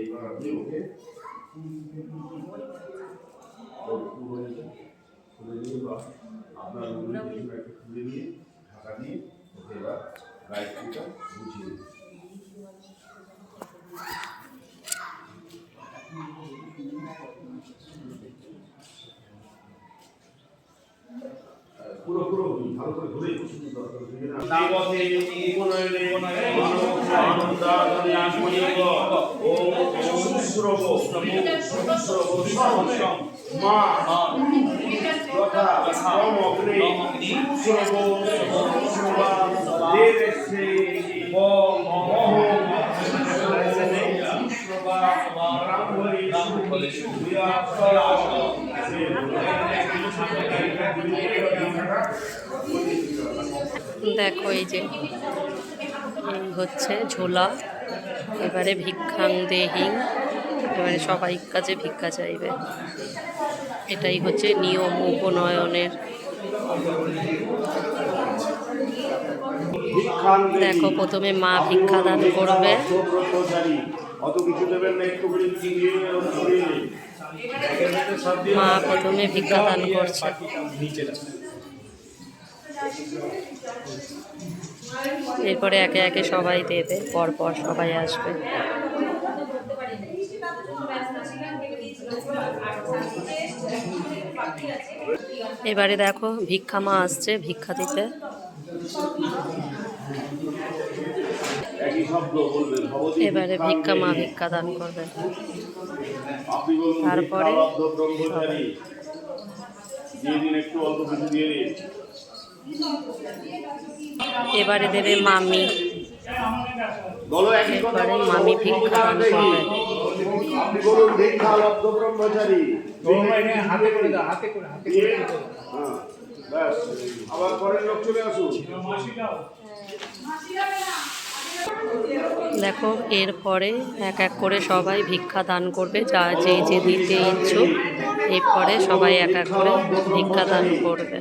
এইবার আপনি ওকে খুলে বা আপনার খুলে ঢাকা এবার বুঝিয়ে দিন। পুরো পুরো ভালো করে আত্মনিয়োগ ওম শুশ্রব শুশ্রব দেখো এই যে এই হচ্ছে ঝোলা এবারে ভিক্ষাং দেহিং। এবারে সবাই কাছে ভিক্ষা চাইবে। এটাই হচ্ছে নিয়ম উপনয়নের। দেখো, প্রথমে মা করবে। ছড়িয়ে দিন। মা প্রথমে ভিক্ষাদান করছে। এরপরে একে একে সবাই দেবে, পরপর সবাই আসবে। এবারে দেখো ভিক্ষা মা আসছে ভিক্ষা দিতে। এবারে ভিক্ষা মা ভিক্ষা দান করবে। তারপরে এবারে দেবে মামি। বলো, মামি ভিক্ষা দান করবে। আপনি বলুন ভিক্ষালব্ধ ব্রহ্মচারী হাতে করে দাও হাতে করে হাতে দিয়ে, হ্যাঁ, ব্যাস। আবার পরের লোক চলে আসুন। দেখো এরপরে এক এক করে সবাই ভিক্ষা দান করবে যা যে যে দিতে ইচ্ছুক এরপরে সবাই এক এক করে ভিক্ষা দান করবে।